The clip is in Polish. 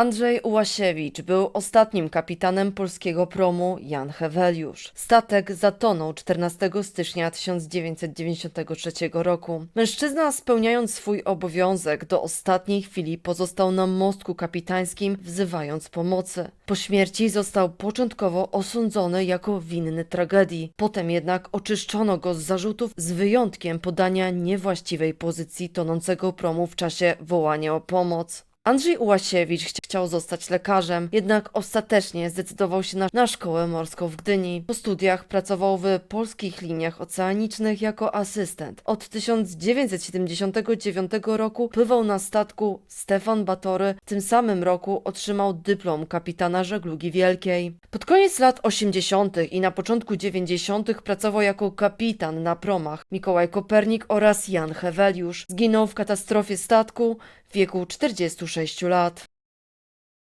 Andrzej Ułasiewicz był ostatnim kapitanem polskiego promu Jan Heweliusz. Statek zatonął 14 stycznia 1993 roku. Mężczyzna spełniając swój obowiązek do ostatniej chwili pozostał na mostku kapitańskim wzywając pomocy. Po śmierci został początkowo osądzony jako winny tragedii. Potem jednak oczyszczono go z zarzutów z wyjątkiem podania niewłaściwej pozycji tonącego promu w czasie wołania o pomoc. Andrzej Ułasiewicz chci- chciał zostać lekarzem, jednak ostatecznie zdecydował się na, na szkołę morską w Gdyni. Po studiach pracował w polskich liniach oceanicznych jako asystent. Od 1979 roku pływał na statku Stefan Batory. W tym samym roku otrzymał dyplom kapitana żeglugi wielkiej. Pod koniec lat 80. i na początku 90. pracował jako kapitan na promach Mikołaj Kopernik oraz Jan Heweliusz. Zginął w katastrofie statku w wieku 46 lat.